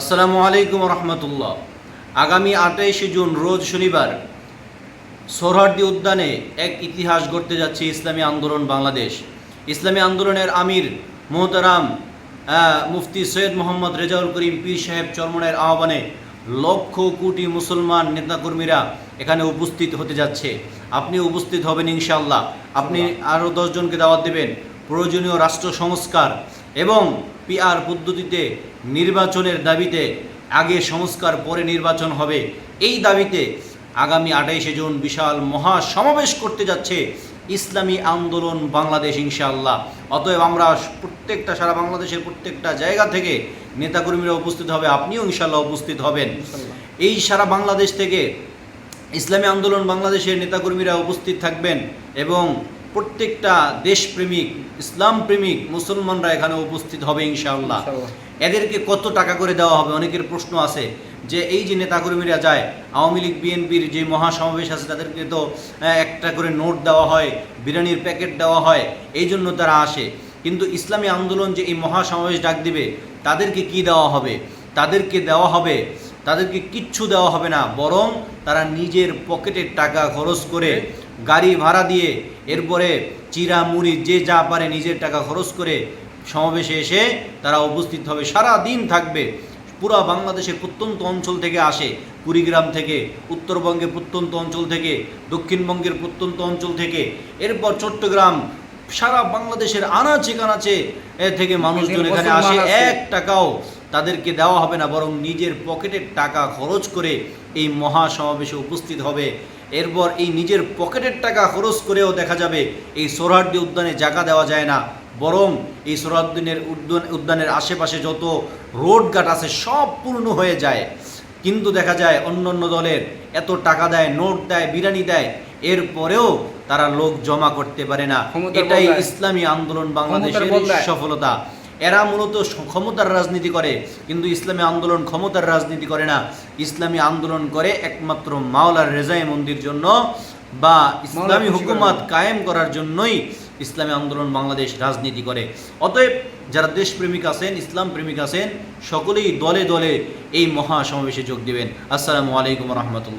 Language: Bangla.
আসসালামু আলাইকুম রহমতুল্লাহ আগামী আঠাইশে জুন রোজ শনিবার সোহরার্দি উদ্যানে এক ইতিহাস গড়তে যাচ্ছে ইসলামী আন্দোলন বাংলাদেশ। ইসলামী আন্দোলনের আমির মোহতারাম মুফতি সৈয়দ মোহাম্মদ রেজাউল করিম পীর সাহেব চরমনের আহ্বানে লক্ষ কোটি মুসলমান নেতাকর্মীরা এখানে উপস্থিত হতে যাচ্ছে। আপনি উপস্থিত হবেন ইনশাল্লাহ আপনি আরও দশজনকে দাওয়াত দেবেন। প্রয়োজনীয় রাষ্ট্র সংস্কার এবং পিআর পদ্ধতিতে নির্বাচনের দাবিতে আগে সংস্কার পরে নির্বাচন হবে। এই দাবিতে আগামী আঠাইশে জুন বিশাল মহা সমাবেশ করতে যাচ্ছে ইসলামী আন্দোলন বাংলাদেশ ইনশাআল্লাহ। অতএব আমরা প্রত্যেকটা সারা বাংলাদেশের প্রত্যেকটা জায়গা থেকে নেতাকর্মীরা উপস্থিত হবে আপনিও ইনশাআল্লাহ উপস্থিত হবেন। এই সারা বাংলাদেশ থেকে ইসলামী আন্দোলন বাংলাদেশের নেতাকর্মীরা উপস্থিত থাকবেন এবং প্রত্যেকটা দেশপ্রেমিক ইসলাম প্রেমিক মুসলমানরা এখানে উপস্থিত হবে ইনশাআল্লাহ। এদেরকে কত টাকা করে দেওয়া হবে? অনেকের প্রশ্ন আছে যে এই যে নেতাকর্মীরা যায় আওয়ামী লীগ বিএনপির যে মহাসমাবেশ আছে তাদেরকে তো একটা করে নোট দেওয়া হয় বিরিয়ানির প্যাকেট দেওয়া হয় এই জন্য তারা আসে। কিন্তু ইসলামী আন্দোলন যে এই মহাসমাবেশ ডাক দিবে তাদেরকে কি দেওয়া হবে? তাদেরকে দেওয়া হবে তাদেরকে কিচ্ছু দেওয়া হবে না বরং তারা নিজের পকেটের টাকা খরচ করে গাড়ি ভাড়া দিয়ে এরপরে চিরা মুড়ি যে যা পারে নিজের টাকা খরচ করে সমাবেশে এসে তারা উপস্থিত হবে। সারা দিন থাকবে। পুরা বাংলাদেশের প্রত্যন্ত অঞ্চল থেকে আসে। কুড়িগ্রাম থেকে উত্তরবঙ্গের প্রত্যন্ত অঞ্চল থেকে দক্ষিণবঙ্গের প্রত্যন্ত অঞ্চল থেকে এরপর চট্টগ্রাম সারা বাংলাদেশের আনাচে কানাচে এ থেকে মানুষজন এখানে আসে। এক টাকাও তাদেরকে দেওয়া হবে না বরং নিজের পকেটের টাকা খরচ করে এই মহা সমাবেশে উপস্থিত হবে। এরপর এই নিজের পকেটের টাকা খরচ করেও দেখা যাবে এই সোহরার্দি উদ্যানে জায়গা দেওয়া যায় না। বরং এই সোহরাদ্দিনের উদ্যান উদ্যানের আশেপাশে যত রোড ঘাট আছে সব পূর্ণ হয়ে যায়। কিন্তু দেখা যায় অন্য অন্য দলের এত টাকা দেয় নোট দেয় বিরানি দেয় এরপরেও তারা লোক জমা করতে পারে না। এটাই ইসলামী আন্দোলন বাংলাদেশের সফলতা। এরা মূলত ক্ষমতার রাজনীতি করে কিন্তু ইসলামী আন্দোলন ক্ষমতার রাজনীতি করে না। ইসলামী আন্দোলন করে একমাত্র মাওলার রেজাই মন্দির জন্য বা ইসলামী হুকুমত কায়েম করার জন্যই ইসলামী আন্দোলন বাংলাদেশ রাজনীতি করে। অতএব যারা দেশপ্রেমিক আছেন ইসলাম প্রেমিক আছেন সকলেই দলে দলে এই মহা সমাবেশে যোগ দিবেন। আসসালামু আলাইকুম রহমতুল্লাহ।